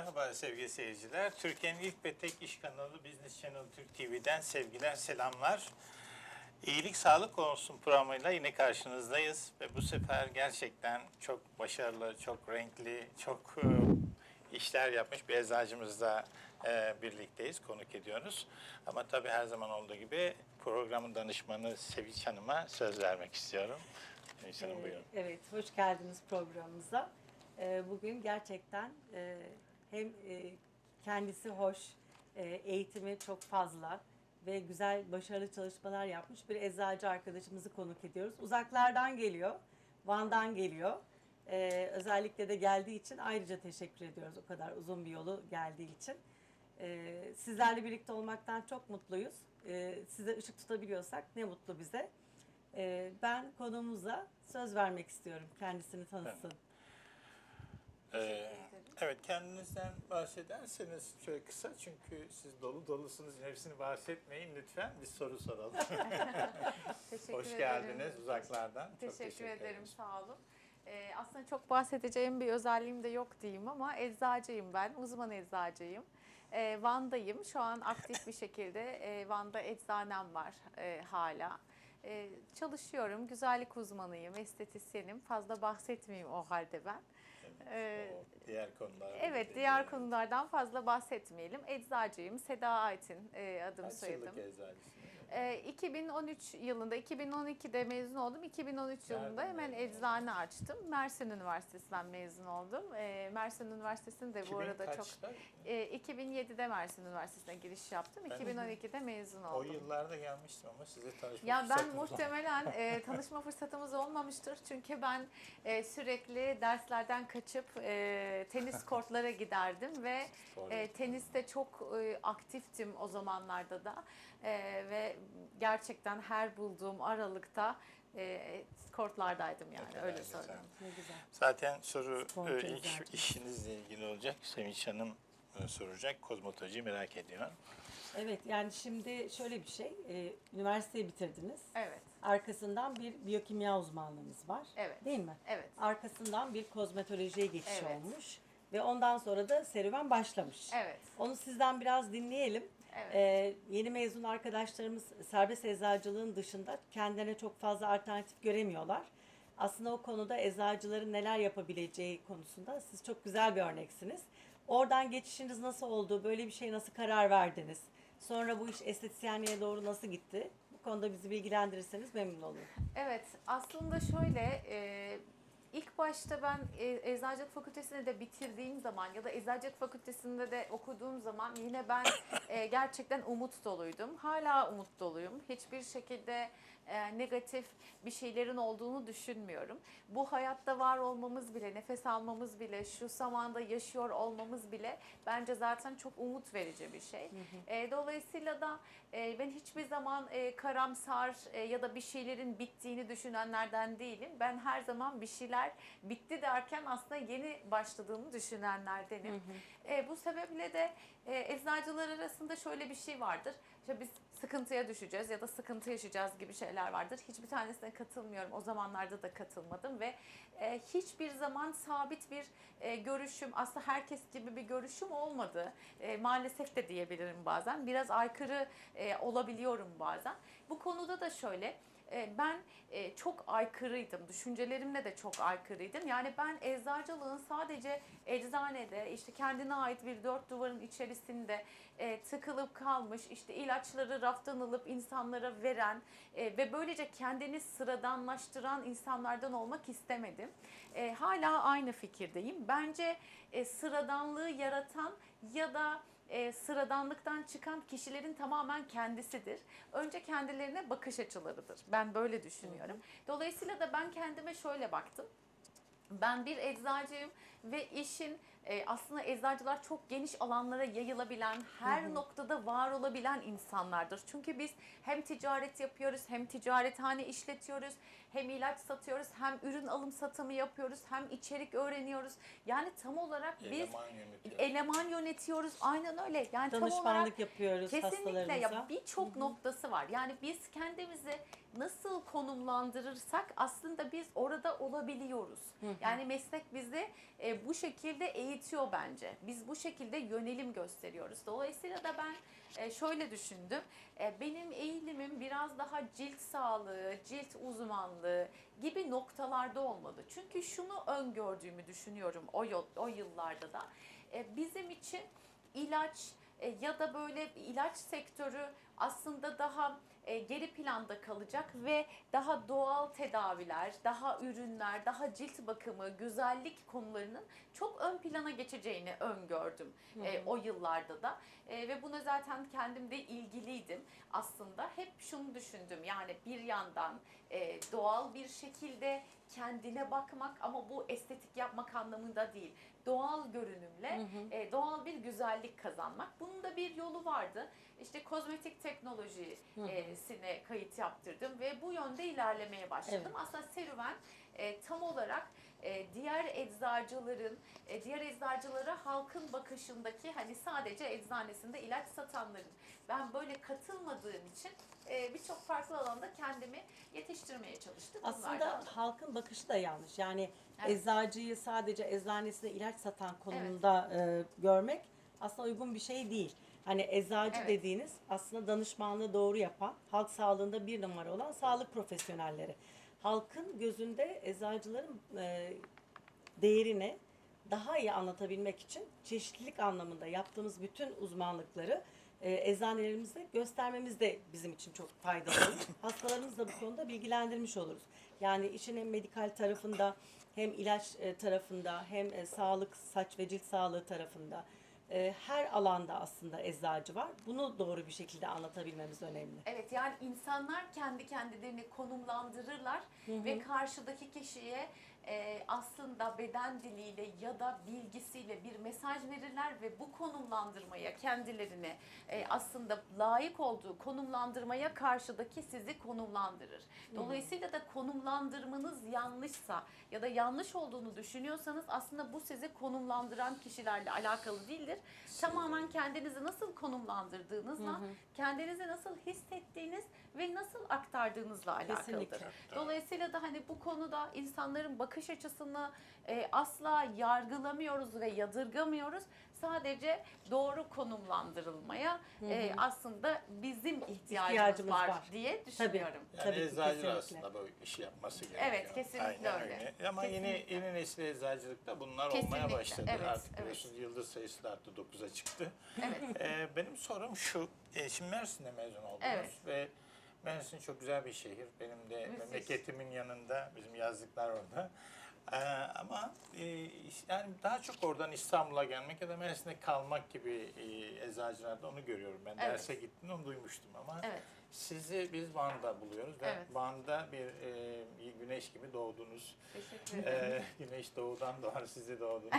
Merhaba sevgili seyirciler. Türkiye'nin ilk ve tek iş kanalı Business Channel Türk TV'den sevgiler, selamlar. İyilik Sağlık Olsun programıyla yine karşınızdayız ve bu sefer gerçekten çok başarılı, çok renkli, çok e, işler yapmış bir eczacımızla e, birlikteyiz, konuk ediyoruz. Ama tabii her zaman olduğu gibi programın danışmanı Sevinç Hanım'a söz vermek istiyorum. Sevinç Hanım Ee, buyurun. Evet, hoş geldiniz programımıza. Ee, Bugün gerçekten e, hem e, kendisi hoş, e, eğitimi çok fazla ve güzel, başarılı çalışmalar yapmış bir eczacı arkadaşımızı konuk ediyoruz. Uzaklardan geliyor, Van'dan geliyor. Ee, Özellikle de geldiği için ayrıca teşekkür ediyoruz o kadar uzun bir yolu geldiği için. Ee, Sizlerle birlikte olmaktan çok mutluyuz. Ee, Size ışık tutabiliyorsak ne mutlu bize. Ee, ben konumuza söz vermek istiyorum. Kendisini tanıtsın. Ee, evet kendinizden bahsederseniz şöyle kısa çünkü siz dolu dolusunuz hepsini bahsetmeyin lütfen bir soru soralım. Teşekkür Hoş ederim. geldiniz uzaklardan. Çok Teşekkür, ederim, ederiz. sağ olun. Ee, aslında çok bahsedeceğim bir özelliğim de yok diyeyim ama eczacıyım ben, uzman eczacıyım. Ee, Van'dayım, şu an aktif bir şekilde e, Van'da eczanem var e, hala. E, çalışıyorum, güzellik uzmanıyım, estetisyenim. Fazla bahsetmeyeyim o halde ben. Ee, diğer konular. Evet, diğer konulardan fazla bahsetmeyelim. Eczacıyım, Seda Aytin e, adım Kaç soyadım. yıllık eczacısınız? Ee, 2013 yılında, 2012'de mezun oldum. 2013 yılında hemen eczane açtım. Mersin Üniversitesi'nden mezun oldum. Ee, Mersin Üniversitesi'nde bu 2000 arada çok... kaçta? Ee, 2007'de Mersin Üniversitesi'ne giriş yaptım. Ben- 2012'de mezun O oldum. yıllarda gelmiştim ama size tanışmak Ya ben olmadı. muhtemelen e, tanışma fırsatımız olmamıştır. Çünkü ben e, sürekli derslerden kaçıp e, tenis kortlara giderdim ve e, teniste çok e, aktiftim o zamanlarda da. E, ve gerçekten her bulduğum aralıkta e, kortlardaydım yani kadar öyle güzel. söyleyeyim. Ne güzel. Zaten soru Spor e, eczacı. iş, işinizle ilgili olacak. Sevinç Hanım e, soracak. Kozmetoloji merak ediyor. Evet, yani şimdi şöyle bir şey. e, üniversiteyi bitirdiniz. Evet, Arkasından bir biyokimya uzmanlığınız var. Evet. Değil mi? evet. Arkasından bir kozmetolojiye geçiş Evet. olmuş. Ve ondan sonra da serüven başlamış. Evet. Onu sizden biraz dinleyelim. Evet. Ee, yeni mezun arkadaşlarımız serbest eczacılığın dışında kendilerine çok fazla alternatif göremiyorlar. Aslında o konuda eczacıların neler yapabileceği konusunda siz çok güzel bir örneksiniz. Oradan geçişiniz nasıl oldu? Böyle bir şeye nasıl karar verdiniz? Sonra bu iş estetisyenliğe doğru nasıl gitti? Bu konuda bizi bilgilendirirseniz memnun olurum. Evet, aslında şöyle e, ilk başta ben e, eczacılık fakültesini de bitirdiğim zaman ya da eczacılık fakültesinde de okuduğum zaman yine ben e, gerçekten umut doluydum. Hala umut doluyum. Hiçbir şekilde e, negatif bir şeylerin olduğunu düşünmüyorum. Bu hayatta var olmamız bile, nefes almamız bile, şu zamanda yaşıyor olmamız bile bence zaten çok umut verici bir şey. E, dolayısıyla da e, ben hiçbir zaman e, karamsar e, ya da bir şeylerin bittiğini düşünenlerden değilim. Ben her zaman bir şeyler bitti derken aslında yeni başladığını düşünenlerdenim. E, bu sebeple de e, eczacılar arasında şöyle bir şey vardır. İşte biz sıkıntıya düşeceğiz ya da sıkıntı yaşayacağız gibi şeyler vardır. Hiçbir tanesine katılmıyorum. O zamanlarda da katılmadım ve e, hiçbir zaman sabit bir e, görüşüm, aslında herkes gibi bir görüşüm olmadı. E, maalesef de diyebilirim bazen. Biraz aykırı e, olabiliyorum bazen. Bu konuda da şöyle, ben e, çok aykırıydım. Düşüncelerimle de çok aykırıydım. Yani ben eczacılığın sadece eczanede işte kendine ait bir dört duvarın içerisinde e, tıkılıp kalmış işte ilaçları raftan alıp insanlara veren e, ve böylece kendini sıradanlaştıran insanlardan olmak istemedim. E, hala aynı fikirdeyim. Bence e, sıradanlığı yaratan ya da e, sıradanlıktan çıkan kişilerin tamamen kendisidir. Önce kendilerine bakış açılarıdır. Ben böyle düşünüyorum. Dolayısıyla da ben kendime şöyle baktım. Ben bir eczacıyım ve işin e, aslında eczacılar çok geniş alanlara yayılabilen, her noktada var olabilen insanlardır. Çünkü biz hem ticaret yapıyoruz, hem ticarethane işletiyoruz, hem ilaç satıyoruz, hem ürün alım satımı yapıyoruz, hem içerik öğreniyoruz. Yani tam olarak biz Eleman yönetiyor. eleman yönetiyoruz. Aynen öyle. Yani tam olarak Danışmanlık yapıyoruz Kesinlikle ya birçok noktası var. Yani biz kendimizi nasıl konumlandırırsak aslında biz orada olabiliyoruz. Yani meslek bizi e, bu şekilde eğitiyor bence. Biz bu şekilde yönelim gösteriyoruz. Dolayısıyla da ben e, şöyle düşündüm. E, benim eğilimim biraz daha cilt sağlığı, cilt uzmanlığı gibi noktalarda olmalı. Çünkü şunu öngördüğümü düşünüyorum o, o yıllarda da. E, bizim için ilaç e, ya da böyle ilaç sektörü aslında daha e, geri planda kalacak ve daha doğal tedaviler, daha ürünler, daha cilt bakımı, güzellik konularının çok ön plana geçeceğini öngördüm e, o yıllarda da. E, ve buna zaten kendim de ilgiliydim aslında. Hep şunu düşündüm yani bir yandan e, doğal bir şekilde kendine bakmak ama bu estetik yapmak anlamında değil. Doğal görünümle e, doğal bir güzellik kazanmak. Bunun da bir yolu vardı. İşte kozmetik teknolojisine kayıt yaptırdım ve bu yönde ilerlemeye başladım. Evet. Aslında serüven e, tam olarak e, diğer eczacıların, e, diğer eczacılara halkın bakışındaki hani sadece eczanesinde ilaç satanların ben böyle katılmadığım için e, birçok farklı alanda kendimi yetiştirmeye çalıştım. Aslında Bunlardan da. halkın bakışı da yanlış. Yani Evet. eczacıyı sadece eczanesinde ilaç satan konumunda e, görmek aslında uygun bir şey değil. Hani eczacı Evet. dediğiniz aslında danışmanlığı doğru yapan, halk sağlığında bir numara olan sağlık profesyonelleri. Halkın gözünde eczacıların e, değerini daha iyi anlatabilmek için çeşitlilik anlamında yaptığımız bütün uzmanlıkları e, eczanelerimizde göstermemiz de bizim için çok faydalı olur. Hastalarımızı da bu konuda bilgilendirmiş oluruz. Yani işin hem medikal tarafında hem ilaç e, tarafında hem e, sağlık, saç ve cilt sağlığı tarafında e, her alanda aslında eczacı var. Bunu doğru bir şekilde anlatabilmemiz önemli. Evet yani insanlar kendi kendilerini konumlandırırlar ve karşıdaki kişiye e, aslında beden diliyle ya da bilgisiyle bir mesaj verirler ve bu konumlandırmaya kendilerini e, aslında layık olduğu konumlandırmaya karşıdaki sizi konumlandırır. Dolayısıyla da konumlandırmanız yanlışsa ya da yanlış olduğunu düşünüyorsanız aslında bu sizi konumlandıran kişilerle alakalı değildir. Tamamen kendinizi nasıl konumlandırdığınızla, kendinizi nasıl hissettiğiniz ve nasıl aktardığınızla alakalıdır. Kesinlikle. Dolayısıyla da hani bu konuda insanların bakış açısını e, asla yargılamıyoruz ve yadırgamıyoruz. Sadece doğru konumlandırılmaya e, aslında bizim ihtiyacımız, İhtiyacımız var, var. diye düşünüyorum. Yani Tabii ki, eczacılar kesinlikle. aslında bu işi yapması gerekiyor. Evet, kesinlikle öyle. Ama yeni Kesinlikle. yeni nesil eczacılıkta bunlar olmaya Kesinlikle, başladı. evet, Artık evet. biliyorsunuz yıldız sayısı da arttı 9'a çıktı. Evet. Ee, benim sorum şu. E, şimdi Mersin'de mezun oldunuz Evet. ve Mersin çok güzel bir şehir. Benim de Müthiş. memleketimin yanında. Bizim yazlıklar orada. Ee, ama e, yani daha çok oradan İstanbul'a gelmek ya da Mersin'de kalmak gibi e, eczacılarda onu görüyorum. Ben Evet. derse gittim onu duymuştum ama Evet. sizi biz Van'da buluyoruz ve Evet. Van'da bir e, güneş gibi doğdunuz. Teşekkür ederim. E, güneş doğudan doğar, siz de doğdunuz.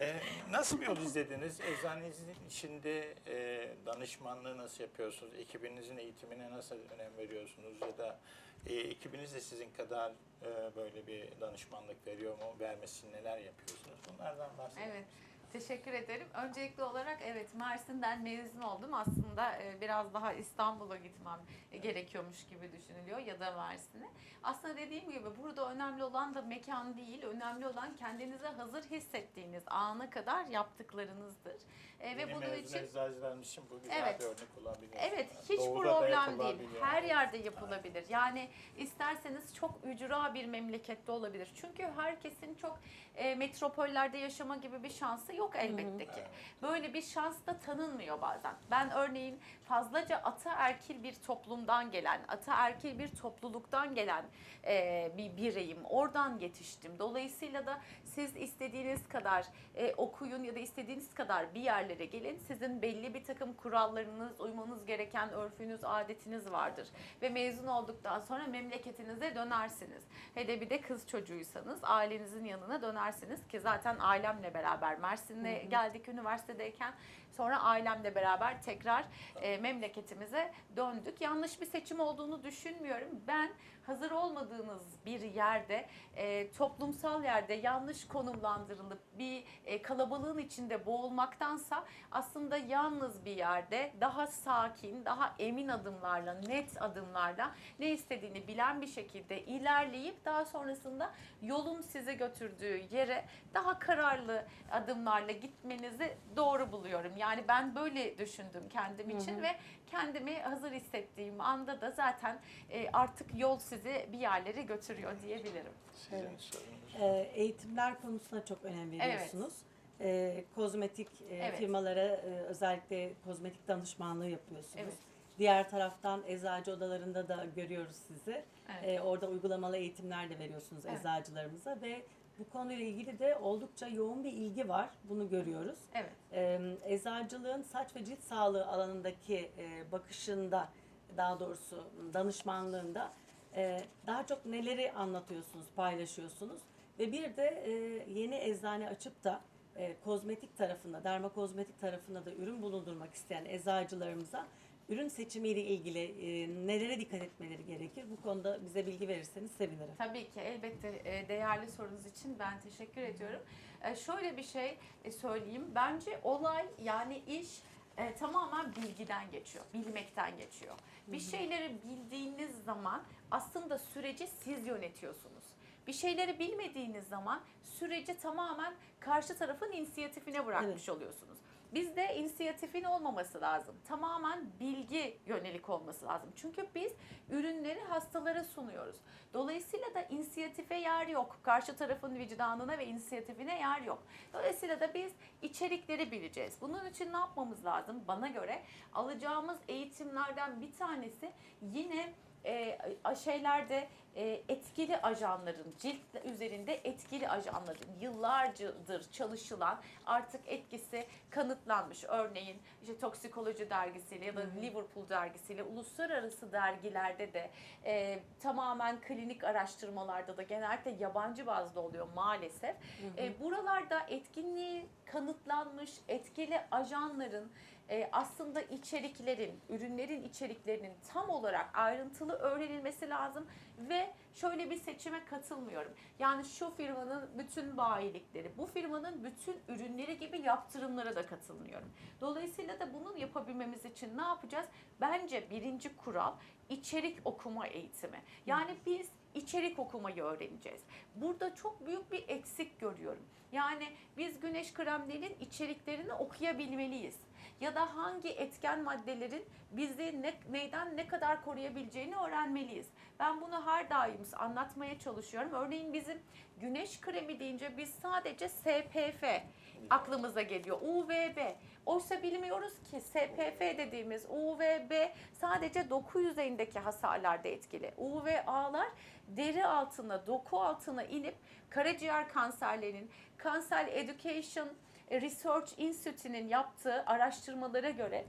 E, nasıl bir yol izlediniz? Eczanenizin içinde e, danışmanlığı nasıl yapıyorsunuz? Ekibinizin eğitimine nasıl önem veriyorsunuz? Ya da e, ekibiniz de sizin kadar e, böyle bir danışmanlık veriyor mu? Vermesi neler yapıyorsunuz? Bunlardan bahsedin. Evet. Teşekkür ederim. Öncelikli olarak evet Mersin'den mezun oldum. Aslında e, biraz daha İstanbul'a gitmem e, gerekiyormuş gibi düşünülüyor ya da Mersin'e. Aslında dediğim gibi burada önemli olan da mekan değil. Önemli olan kendinize hazır hissettiğiniz ana kadar yaptıklarınızdır. E, ve bunun için eczacılarımız için bu güzel Evet. bir örnek olabilir. Evet Yani hiç doğuda da problem değil. Her yerde yapılabilir. Yani isterseniz çok ücra bir memlekette olabilir. Çünkü herkesin çok e, metropollerde yaşama gibi bir şansı yok elbette ki. Evet. Böyle bir şans da tanınmıyor bazen. Ben örneğin fazlaca ataerkil bir toplumdan gelen, ataerkil bir topluluktan gelen e, bir bireyim. Oradan yetiştim. Dolayısıyla da siz istediğiniz kadar e, okuyun ya da istediğiniz kadar bir yerlere gelin. Sizin belli bir takım kurallarınız, uymanız gereken örfünüz, adetiniz vardır. Ve mezun olduktan sonra memleketinize dönersiniz. Hele bir de kız çocuğuysanız ailenizin yanına dönersiniz ki zaten ailemle beraber Mersin Mersin'e geldik üniversitedeyken. Sonra ailemle beraber tekrar e, memleketimize döndük. Yanlış bir seçim olduğunu düşünmüyorum. Ben hazır olmadığınız bir yerde, e, toplumsal yerde yanlış konumlandırılıp bir e, kalabalığın içinde boğulmaktansa aslında yalnız bir yerde daha sakin, daha emin adımlarla, net adımlarla ne istediğini bilen bir şekilde ilerleyip daha sonrasında yolun sizi götürdüğü yere daha kararlı adımlarla gitmenizi doğru buluyorum. Yani ben böyle düşündüm kendim için ve kendimi hazır hissettiğim anda da zaten e, artık yol sizi bir yerlere götürüyor diyebilirim. Evet. sorunuz. Ee, eğitimler konusuna çok önem veriyorsunuz. Ee, kozmetik e, Evet. firmalara e, özellikle kozmetik danışmanlığı yapıyorsunuz. Evet. Diğer taraftan eczacı odalarında da görüyoruz sizi. Evet. Ee, orada uygulamalı eğitimler de veriyorsunuz Evet. eczacılarımıza ve bu konuyla ilgili de oldukça yoğun bir ilgi var. Bunu görüyoruz. Evet. Ee, eczacılığın saç ve cilt sağlığı alanındaki e, bakışında daha doğrusu danışmanlığında e, daha çok neleri anlatıyorsunuz, paylaşıyorsunuz ve bir de e, yeni eczane açıp da e, kozmetik tarafında, dermakozmetik tarafında da ürün bulundurmak isteyen eczacılarımıza ürün seçimiyle ilgili e, nelere dikkat etmeleri gerekir? Bu konuda bize bilgi verirseniz sevinirim. Tabii ki elbette e, değerli sorunuz için ben teşekkür ediyorum. E, Şöyle bir şey e, söyleyeyim. Bence olay yani iş e, tamamen bilgiden geçiyor, bilmekten geçiyor. Bir şeyleri bildiğiniz zaman aslında süreci siz yönetiyorsunuz. Bir şeyleri bilmediğiniz zaman süreci tamamen karşı tarafın inisiyatifine bırakmış oluyorsunuz. Bizde inisiyatifin olmaması lazım. Tamamen bilgi yönelik olması lazım. Çünkü biz ürünleri hastalara sunuyoruz. Dolayısıyla da inisiyatife yer yok. Karşı tarafın vicdanına ve inisiyatifine yer yok. Dolayısıyla da biz içerikleri bileceğiz. Bunun için ne yapmamız lazım? Bana göre alacağımız eğitimlerden bir tanesi yine e, şeylerde e, etkili ajanların cilt üzerinde etkili ajanların yıllardır çalışılan artık etkisi kanıtlanmış. Örneğin işte toksikoloji dergisiyle ya da Liverpool dergisiyle uluslararası dergilerde de e, tamamen klinik araştırmalarda da genellikle yabancı bazda oluyor maalesef. E, buralarda etkinliği kanıtlanmış etkili ajanların e, aslında içeriklerin, ürünlerin içeriklerinin tam olarak ayrıntılı öğrenilmesi lazım ve şöyle bir seçime katılmıyorum. Yani şu firmanın bütün bayilikleri, bu firmanın bütün ürünleri gibi yaptırımlara da katılmıyorum. Dolayısıyla da bunun yapabilmemiz için ne yapacağız? Bence birinci kural içerik okuma eğitimi. Yani biz içerik okumayı öğreneceğiz. Burada çok büyük bir eksik görüyorum. Yani biz güneş kremlerinin içeriklerini okuyabilmeliyiz. Ya da hangi etken maddelerin bizi ne, neyden ne kadar koruyabileceğini öğrenmeliyiz. Ben bunu her daim anlatmaya çalışıyorum. Örneğin bizim güneş kremi deyince biz sadece SPF aklımıza geliyor. UVB. Oysa bilmiyoruz ki SPF dediğimiz UVB sadece doku yüzeyindeki hasarlarda etkili. UVA'lar deri altına, doku altına inip karaciğer kanserlerinin Cancer Education Research Institute'nin yaptığı araştırmalara göre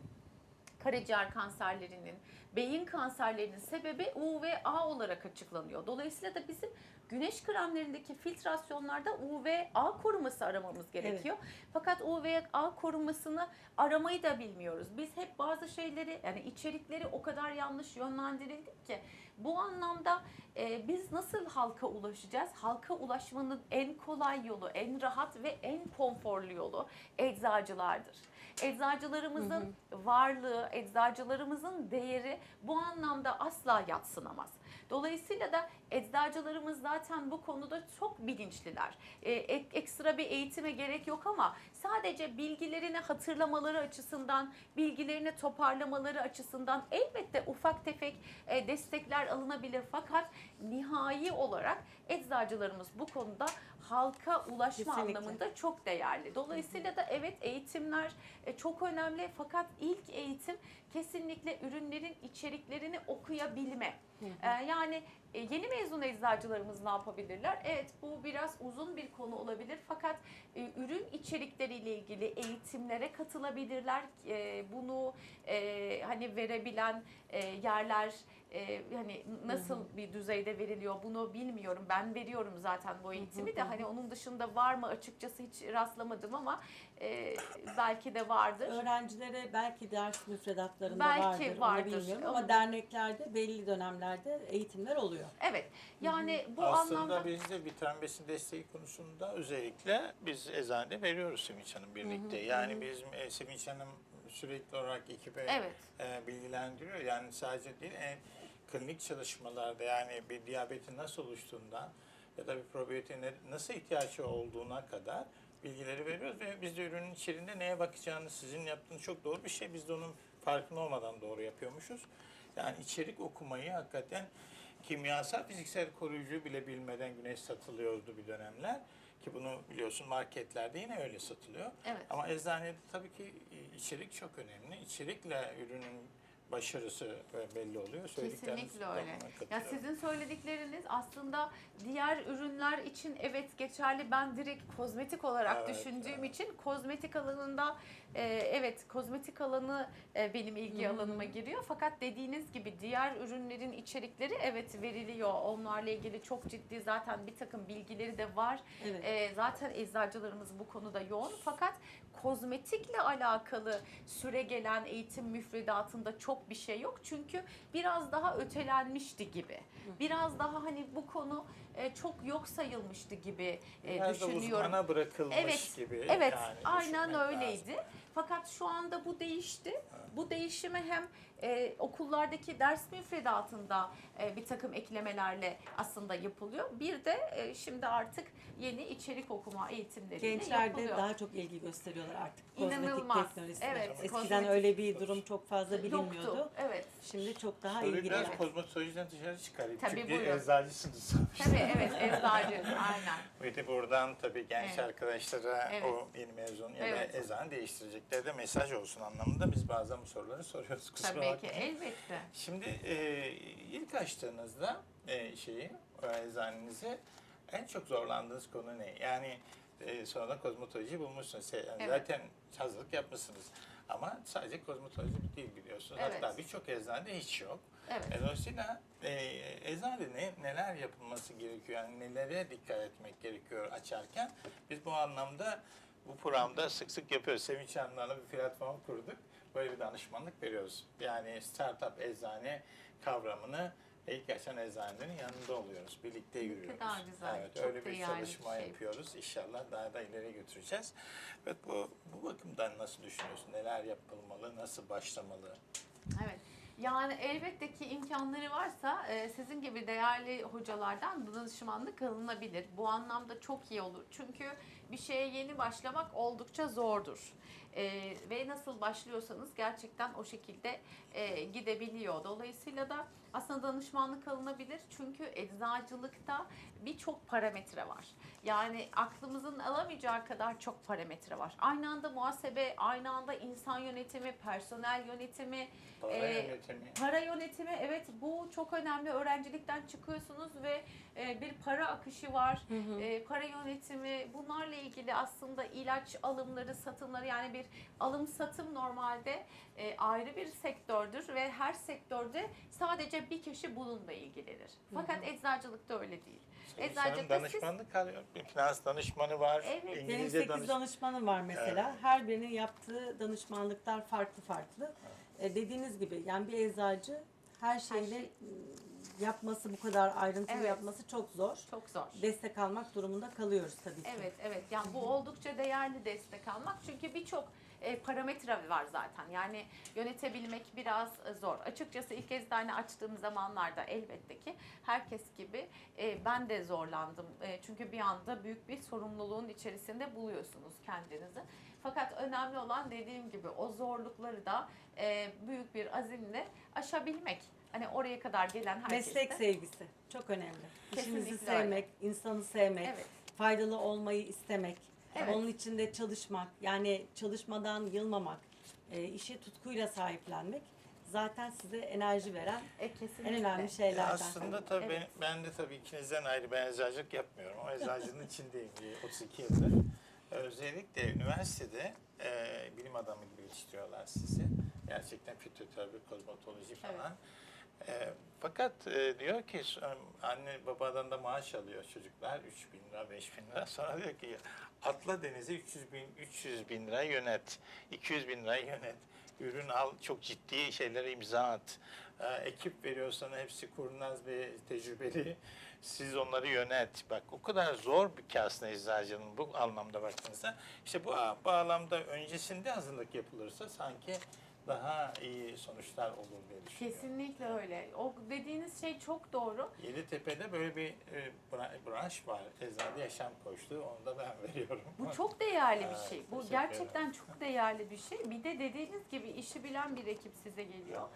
karaciğer kanserlerinin, beyin kanserlerinin sebebi UVA olarak açıklanıyor. Dolayısıyla da bizim güneş kremlerindeki filtrasyonlarda UVA koruması aramamız gerekiyor. Fakat UVA korumasını aramayı da bilmiyoruz. Biz hep bazı şeyleri yani içerikleri o kadar yanlış yönlendirildik ki bu anlamda e, biz nasıl halka ulaşacağız? Halka ulaşmanın en kolay yolu, en rahat ve en konforlu yolu eczacılardır. Eczacılarımızın varlığı, eczacılarımızın değeri bu anlamda asla yatsınamaz. Dolayısıyla da eczacılarımız zaten bu konuda çok bilinçliler. Ee, ek- ekstra bir eğitime gerek yok ama sadece bilgilerini hatırlamaları açısından, bilgilerini toparlamaları açısından elbette ufak tefek e, destekler alınabilir. Fakat nihai olarak eczacılarımız bu konuda halka ulaşma Kesinlikle. anlamında çok değerli. Dolayısıyla da evet eğitimler e, çok önemli fakat ilk eğitim kesinlikle ürünlerin içeriklerini okuyabilme. E, yani e, yeni mezun eczacılarımız ne yapabilirler? Evet bu biraz uzun bir konu olabilir fakat e, ürün içerikleriyle ilgili eğitimlere katılabilirler. E, bunu e, hani verebilen e, yerler e, hani nasıl bir düzeyde veriliyor bunu bilmiyorum. Ben veriyorum zaten bu eğitimi de hani onun dışında var mı açıkçası hiç rastlamadım ama e, belki de vardır. Öğrencilere belki ders müfredatlarında Belki vardır, vardır. onu bilmiyorum ama derneklerde belli dönemlerde eğitimler oluyor. Evet. Yani bu Aslında anlamda biz de vitamin besin desteği konusunda özellikle biz eczanede veriyoruz Sevinç Hanım birlikte. Yani bizim e, Sevinç Hanım sürekli olarak ekibe evet. e, bilgilendiriyor. Yani sadece değil, en klinik çalışmalarda yani bir diyabetin nasıl oluştuğundan ya da bir probiyotiğe nasıl ihtiyaç olduğuna kadar bilgileri veriyoruz ve biz de ürünün içeriğinde neye bakacağını sizin yaptığınız çok doğru bir şey. Biz de onun farkında olmadan doğru yapıyormuşuz. Yani içerik okumayı hakikaten kimyasal fiziksel koruyucu bile bilmeden güneş satılıyordu bir dönemler. Ki bunu biliyorsun marketlerde yine öyle satılıyor. Evet. Ama eczanede tabii ki e, içerik çok önemli. İçerikle ürünün başarısı belli oluyor. Kesinlikle öyle. Ya sizin söyledikleriniz aslında diğer ürünler için evet geçerli. Ben direkt kozmetik olarak Evet, düşündüğüm evet. için kozmetik alanında e, evet kozmetik alanı e, benim ilgi alanıma giriyor. Fakat dediğiniz gibi diğer ürünlerin içerikleri evet veriliyor. Onlarla ilgili çok ciddi zaten bir takım bilgileri de var. Evet. E, zaten eczacılarımız bu konuda yoğun. Fakat kozmetikle alakalı süre gelen eğitim müfredatında çok bir şey yok. Çünkü biraz daha ötelenmişti gibi. Biraz daha hani bu konu e, çok yok sayılmıştı gibi e, Biraz düşünüyorum. uzmana bırakılmış Evet, gibi. Evet, yani aynen öyleydi. lazım. Fakat şu anda bu değişti. Bu değişime hem e, okullardaki ders müfredatında e, bir takım eklemelerle aslında yapılıyor. Bir de e, şimdi artık yeni içerik okuma eğitimleriyle Gençler de yapılıyor. daha çok ilgi gösteriyorlar artık kozmetik İnanılmaz. teknolojisine. Evet, Eskiden kozmetik. öyle bir durum çok fazla bilinmiyordu. Yoktu. Evet. Şimdi çok daha Soruyu ilgili. biraz kozmetolojiden dışarı çıkarayım. Tabii, Çünkü buyurun. eczacısınız. Tabii evet eczacı aynen. Ve de buradan tabii genç Evet. arkadaşlara Evet. o yeni mezun ya Evet. da eczane değiştirecekleri de mesaj olsun anlamında biz bazen bu soruları soruyoruz. Kusura Tabii ki bakmayın. elbette. Şimdi e, ilk açtığınızda e, şeyi, o eczanenizi en çok zorlandığınız konu ne? Yani e, sonradan kozmetoloji bulmuşsunuz. Yani Evet. Zaten hazırlık yapmışsınız. Ama sadece kozmetoloji değil biliyorsunuz. Evet. Hatta birçok eczanede hiç yok. Evet. E, Dolayısıyla e, eczanede ne, neler yapılması gerekiyor? Yani nelere dikkat etmek gerekiyor açarken? Biz bu anlamda bu programda sık sık yapıyoruz. Sevinç Hanım'la bir platform kurduk. Bir danışmanlık veriyoruz. Yani startup eczane kavramını ilk açan eczanelerin yanında oluyoruz. Birlikte yürüyoruz. kadar güzel, Evet, çok öyle bir çalışma şey. yapıyoruz. İnşallah daha da ileri götüreceğiz. Evet bu, bu bakımdan nasıl düşünüyorsun? Neler yapılmalı? Nasıl başlamalı? Evet. Yani elbette ki imkanları varsa e, sizin gibi değerli hocalardan danışmanlık alınabilir. Bu anlamda çok iyi olur. Çünkü bir şeye yeni başlamak oldukça zordur. E, ve nasıl başlıyorsanız gerçekten o şekilde e, gidebiliyor. Dolayısıyla da aslında danışmanlık alınabilir. Çünkü eczacılıkta birçok parametre var. Yani aklımızın alamayacağı kadar çok parametre var. Aynı anda muhasebe, aynı anda insan yönetimi, personel yönetimi, Para Ee, yönetimi. Para yönetimi evet bu çok önemli. Öğrencilikten çıkıyorsunuz ve e, bir para akışı var. E, para yönetimi bunlarla ilgili aslında ilaç alımları, satımları yani bir alım satım normalde e, ayrı bir sektördür ve her sektörde sadece bir kişi bununla ilgilenir. Fakat eczacılıkta öyle değil. Sevinç eczacılıkta danışmanlık alıyor. Bir finans danışmanı var. Evet. Benim İngilizce 8 danış. danışmanım var mesela. Her birinin yaptığı danışmanlıklar farklı farklı. E, dediğiniz gibi yani bir eczacı her şeyini şey. Yapması bu kadar ayrıntılı Evet. yapması çok zor. Çok zor. Destek almak durumunda kalıyoruz tabii ki. Evet, evet. Yani bu oldukça değerli destek almak çünkü birçok e, parametre var zaten. Yani yönetebilmek biraz e, zor. Açıkçası ilk eczane açtığım zamanlarda elbette ki herkes gibi e, ben de zorlandım. E, çünkü bir anda büyük bir sorumluluğun içerisinde buluyorsunuz kendinizi. Fakat önemli olan dediğim gibi o zorlukları da e, büyük bir azimle aşabilmek. Hani oraya kadar gelen herkes Meslek de- sevgisi çok önemli. İşimizi Kesinlikle sevmek, insanı sevmek, Evet. faydalı olmayı istemek, Evet. onun içinde çalışmak, yani çalışmadan yılmamak, e, işi tutkuyla sahiplenmek zaten size enerji veren E, kesinlikle. en önemli Ya şeylerden. aslında tabii Evet. ben, ben de tabii ikinizden ayrı ben eczacılık yapmıyorum ama eczacının içindeyim bir 32 yıldır. Özellikle üniversitede e, bilim adamı gibi yetiştiriyorlar sizi. Gerçekten fitoterapi, kozmetoloji falan. E, fakat e, diyor ki anne babadan da maaş alıyor çocuklar 3 bin lira 5 bin lira. Sonra diyor ki atla denize 300 bin 300 bin lira yönet 200 bin lira yönet. Ürün al çok ciddi şeylere imza at. E, ekip veriyor sana hepsi kurnaz ve tecrübeli siz onları yönet bak o kadar zor bir ki aslında eczacının bu anlamda baktığınızda işte bu bağlamda öncesinde hazırlık yapılırsa sanki daha iyi sonuçlar olur diye düşünüyorum. Kesinlikle öyle. O dediğiniz şey çok doğru. Yeditepe'de böyle bir e, bra- branş var. Eczane Yaşam Koçluğu. Onu da ben veriyorum. Bu çok değerli Evet, bir şey. Bu teşekkür gerçekten çok değerli bir şey. Bir de dediğiniz gibi işi bilen bir ekip size geliyor.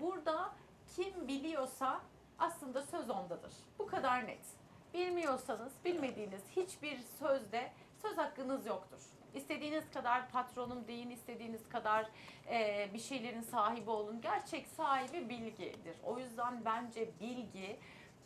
Burada kim biliyorsa aslında söz ondadır. Bu kadar net. Bilmiyorsanız bilmediğiniz hiçbir sözde söz hakkınız yoktur. İstediğiniz kadar patronum deyin, istediğiniz kadar e, bir şeylerin sahibi olun. Gerçek sahibi bilgidir. O yüzden bence bilgi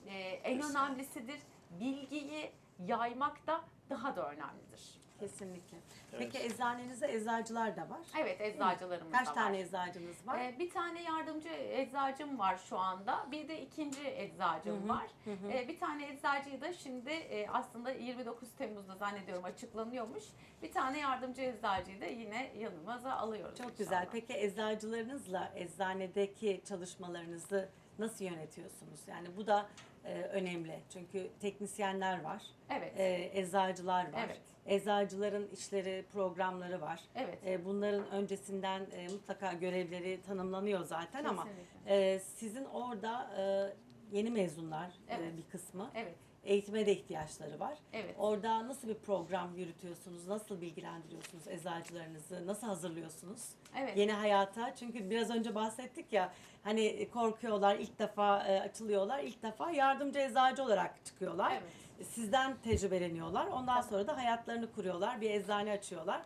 e, en önemlisidir. Bilgiyi yaymak da daha da önemlidir. Kesinlikle. Evet. Peki eczanenizde eczacılar da var. Evet eczacılarımız Kaç da tane var. eczacınız var? Ee, bir tane yardımcı eczacım var şu anda. Bir de ikinci eczacım Hı hı, var. hı. Ee, bir tane eczacıyı da şimdi e, aslında 29 Temmuz'da zannediyorum açıklanıyormuş. Bir tane yardımcı eczacıyı da yine yanımıza alıyoruz. Çok inşallah. güzel. Peki eczacılarınızla eczanedeki çalışmalarınızı nasıl yönetiyorsunuz? Yani bu da e, önemli. Çünkü teknisyenler var, Evet. e, eczacılar var. Evet. Eczacıların işleri, programları var. Evet. E, bunların öncesinden e, mutlaka görevleri tanımlanıyor zaten ama Kesinlikle. e, sizin orada e, yeni mezunlar e, Evet. bir kısmı Evet. Eğitime de ihtiyaçları var. Evet. Orada nasıl bir program yürütüyorsunuz? Nasıl bilgilendiriyorsunuz eczacılarınızı? Nasıl hazırlıyorsunuz? Evet. Yeni hayata. Çünkü biraz önce bahsettik ya hani korkuyorlar ilk defa e, açılıyorlar. ilk defa yardımcı eczacı olarak çıkıyorlar. Evet. Sizden tecrübeleniyorlar. Ondan sonra da hayatlarını kuruyorlar. Bir eczane açıyorlar.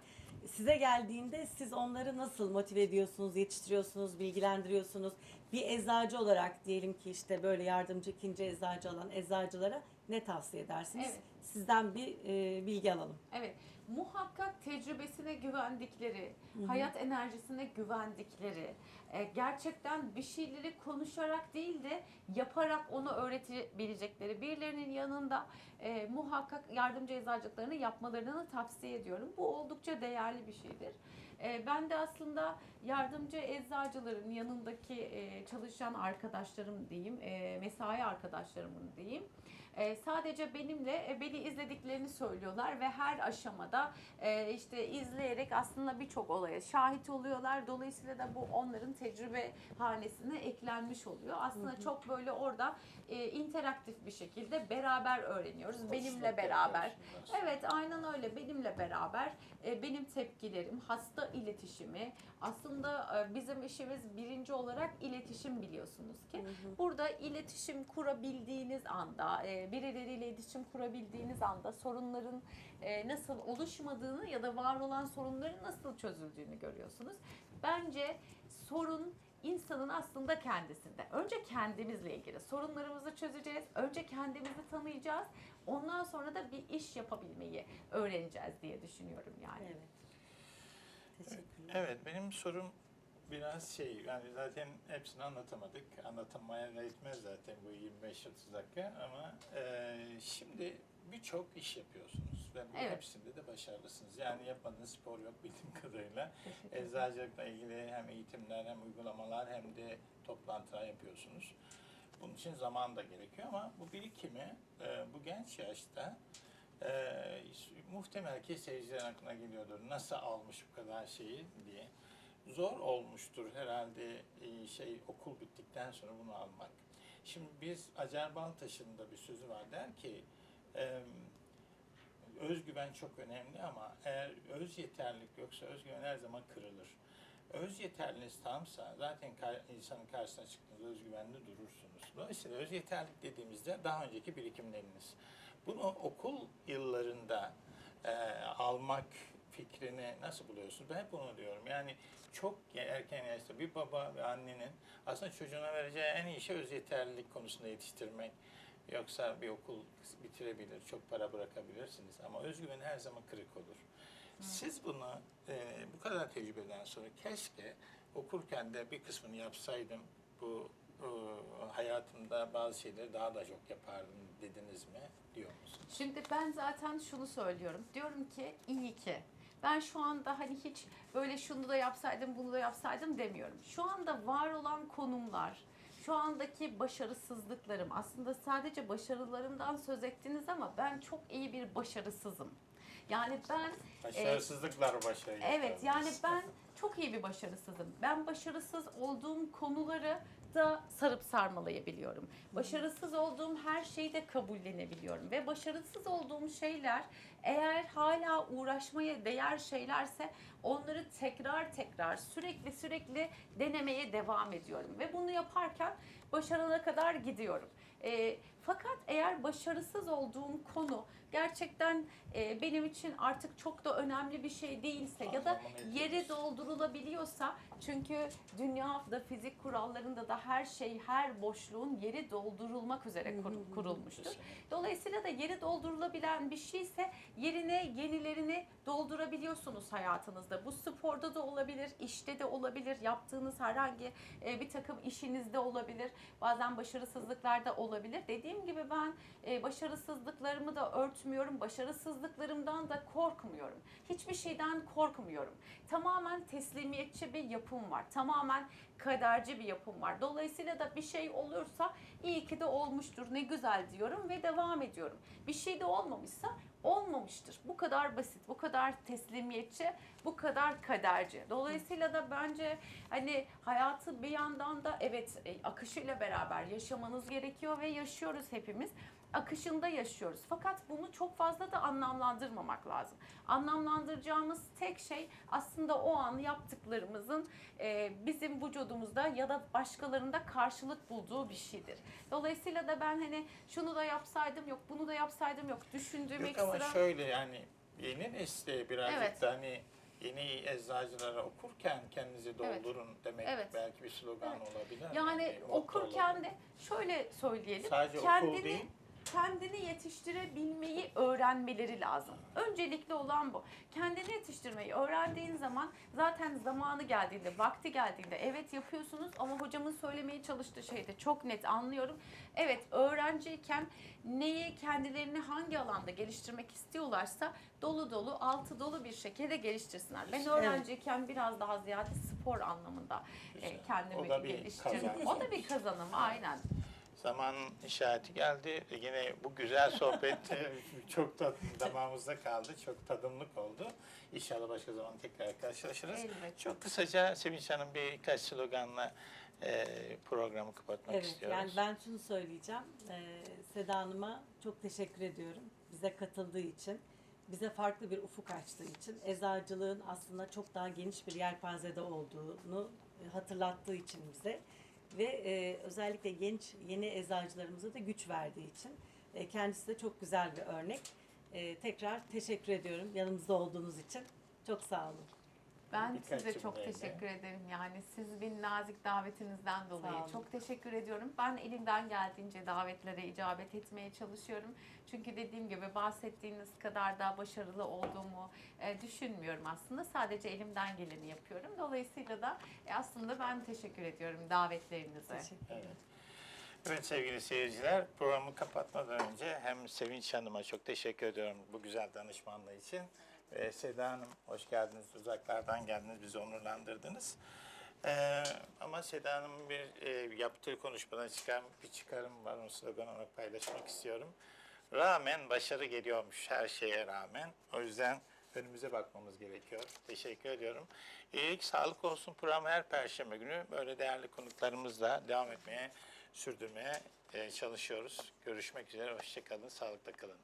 Size geldiğinde siz onları nasıl motive ediyorsunuz, yetiştiriyorsunuz, bilgilendiriyorsunuz? Bir eczacı olarak diyelim ki işte böyle yardımcı ikinci eczacı alan eczacılara ne tavsiye edersiniz? Evet. Sizden bir e, bilgi alalım. Evet. Muhakkak tecrübesine güvendikleri, hayat enerjisine güvendikleri, e, gerçekten bir şeyleri konuşarak değil de yaparak onu öğretebilecekleri birilerinin yanında e, muhakkak yardımcı eczacılıklarını yapmalarını tavsiye ediyorum. Bu oldukça değerli bir şeydir. E, ben de aslında yardımcı eczacıların yanındaki e, çalışan arkadaşlarım diyeyim, e, mesai arkadaşlarımın diyeyim. E, sadece benimle e, beni izlediklerini söylüyorlar ve her aşamada e, işte izleyerek aslında birçok olaya şahit oluyorlar. Dolayısıyla da bu onların tecrübe hanesine eklenmiş oluyor. Aslında çok böyle orada e, interaktif bir şekilde beraber öğreniyoruz. Benimle beraber. Evet aynen öyle benimle beraber e, benim tepkilerim, hasta iletişimi aslında e, bizim işimiz birinci olarak iletişim biliyorsunuz ki. Burada iletişim kurabildiğiniz anda, e, birileriyle iletişim kurabildiğiniz anda sorunların e, nasıl oluşmadığını ya da var olan sorunların nasıl çözüldüğünü görüyorsunuz. Bence sorun insanın aslında kendisinde. Önce kendimizle ilgili sorunlarımızı çözeceğiz. Önce kendimizi tanıyacağız. Ondan sonra da bir iş yapabilmeyi öğreneceğiz diye düşünüyorum yani. Evet. Teşekkürler. Evet benim sorum biraz şey yani zaten hepsini anlatamadık. Anlatılmaya da yetmez zaten bu 25-30 dakika ama e, şimdi birçok iş yapıyorsunuz ve bu Evet. hepsinde de başarılısınız. Yani yapmadığınız spor yok bildiğim kadarıyla. Ederim. Eczacılıkla ilgili hem eğitimler hem uygulamalar hem de toplantılar yapıyorsunuz. Bunun için zaman da gerekiyor ama bu birikimi e, bu genç yaşta e, muhtemel ki seyircilerin aklına geliyordur. Nasıl almış bu kadar şeyi diye. Zor olmuştur herhalde e, şey okul bittikten sonra bunu almak. Şimdi biz Acar Baltaş'ın da bir sözü var der ki özgüven çok önemli ama eğer öz yeterlilik yoksa özgüven her zaman kırılır. Öz yeterliliğiniz tamsa zaten insanın karşısına çıktığınızda özgüvenli durursunuz. Dolayısıyla öz yeterlilik dediğimizde daha önceki birikimleriniz. Bunu okul yıllarında e, almak fikrini nasıl buluyorsunuz? Ben hep bunu diyorum. Yani çok erken yaşta bir baba ve annenin aslında çocuğuna vereceği en iyi şey öz yeterlilik konusunda yetiştirmek. Yoksa bir okul bitirebilir, çok para bırakabilirsiniz ama özgüven her zaman kırık olur. Siz bunu e, bu kadar tecrübeden sonra keşke okurken de bir kısmını yapsaydım bu e, hayatımda bazı şeyleri daha da çok yapardım dediniz mi diyor musunuz? Şimdi ben zaten şunu söylüyorum. Diyorum ki iyi ki. Ben şu anda hani hiç böyle şunu da yapsaydım bunu da yapsaydım demiyorum. Şu anda var olan konumlar, şu andaki başarısızlıklarım aslında sadece başarılarımdan söz ettiniz ama ben çok iyi bir başarısızım. Yani ben Başarısızlıklar başarı Evet yani ben çok iyi bir başarısızım. Ben başarısız olduğum konuları da sarıp sarmalayabiliyorum. Başarısız olduğum her şeyi de kabullenebiliyorum. Ve başarısız olduğum şeyler eğer hala uğraşmaya değer şeylerse onları tekrar tekrar sürekli sürekli denemeye devam ediyorum. Ve bunu yaparken başarana kadar gidiyorum. Ee, fakat eğer başarısız olduğum konu gerçekten e, benim için artık çok da önemli bir şey değilse ya da yeri doldurulabiliyorsa çünkü dünyada fizik kurallarında da her şey her boşluğun yeri doldurulmak üzere kur- kurulmuştur. Dolayısıyla da yeri doldurulabilen bir şeyse yerine yenilerini doldurabiliyorsunuz hayatınızda. Bu sporda da olabilir, işte de olabilir, yaptığınız herhangi e, bir takım işinizde olabilir. Bazen başarısızlıklarda olabilir. Dediğim gibi ben e, başarısızlıklarımı da örtmüyorum. Başarısızlıklarımdan da korkmuyorum. Hiçbir şeyden korkmuyorum. Tamamen teslimiyetçi bir yapım var. Tamamen kaderci bir yapım var. Dolayısıyla da bir şey olursa iyi ki de olmuştur. Ne güzel diyorum ve devam ediyorum. Bir şey de olmamışsa olmamıştır. Bu kadar basit, bu kadar teslimiyetçi, bu kadar kaderci. Dolayısıyla da bence hani hayatı bir yandan da evet e, akışıyla beraber yaşamanız gerekiyor ve yaşıyoruz hepimiz. Akışında yaşıyoruz. Fakat bunu çok fazla da anlamlandırmamak lazım. Anlamlandıracağımız tek şey aslında o an yaptıklarımızın e, bizim vücudumuzda ya da başkalarında karşılık bulduğu bir şeydir. Dolayısıyla da ben hani şunu da yapsaydım yok, bunu da yapsaydım yok düşündüğüm Yok ama ekstra. şöyle yani yeni nesle birazcık Evet. da hani yeni eczacılara okurken kendinizi Evet. doldurun demek Evet. belki bir slogan olabilir. Yani motto okurken olabilir. de şöyle söyleyelim. Sadece okul kendini değil. Kendini yetiştirebilmeyi öğrenmeleri lazım. Öncelikli olan bu. Kendini yetiştirmeyi öğrendiğin zaman zaten zamanı geldiğinde, vakti geldiğinde evet yapıyorsunuz ama hocamın söylemeye çalıştığı şeyde çok net anlıyorum. Evet öğrenciyken neyi kendilerini hangi alanda geliştirmek istiyorlarsa dolu dolu, altı dolu bir şekilde geliştirsinler. Ben öğrenciyken biraz daha ziyade spor anlamında e, Güzel. kendimi geliştirdim. O da bir kazanım aynen. Zaman işareti geldi. E, Yine bu güzel sohbet e, çok da damağımızda kaldı. Çok tadımlık oldu. İnşallah başka zaman tekrar karşılaşırız. Elbette. Çok kısaca Sevinç Hanım birkaç sloganla e, programı kapatmak Evet, istiyoruz. yani ben şunu söyleyeceğim. Ee, Seda Hanım'a çok teşekkür ediyorum. Bize katıldığı için, bize farklı bir ufuk açtığı için, eczacılığın aslında çok daha geniş bir yelpazede olduğunu e, hatırlattığı için bize ve e, özellikle genç yeni eczacılarımıza da güç verdiği için e, kendisi de çok güzel bir örnek. E, tekrar teşekkür ediyorum yanımızda olduğunuz için. Çok sağ olun. Ben Birkaç size çok cümleyle. teşekkür ederim. Yani siz bir nazik davetinizden dolayı çok teşekkür ediyorum. Ben elimden geldiğince davetlere icabet etmeye çalışıyorum. Çünkü dediğim gibi bahsettiğiniz kadar da başarılı olduğumu e, düşünmüyorum aslında. Sadece elimden geleni yapıyorum. Dolayısıyla da e, aslında ben teşekkür ediyorum davetlerinize. Teşekkür ederim. Evet. Evet sevgili seyirciler programı kapatmadan önce hem Sevinç Hanım'a çok teşekkür ediyorum bu güzel danışmanlığı için. Ve Seda Hanım hoş geldiniz uzaklardan geldiniz bizi onurlandırdınız. Ee, ama Seda Hanım'ın bir e, yaptığı konuşmadan çıkan bir çıkarım var onu slogan olarak paylaşmak istiyorum. Rağmen başarı geliyormuş her şeye rağmen. O yüzden önümüze bakmamız gerekiyor. Teşekkür ediyorum. İyilik, sağlık olsun programı her perşembe günü böyle değerli konuklarımızla devam etmeye, sürdürmeye e, çalışıyoruz. Görüşmek üzere, hoşçakalın, sağlıkla kalın.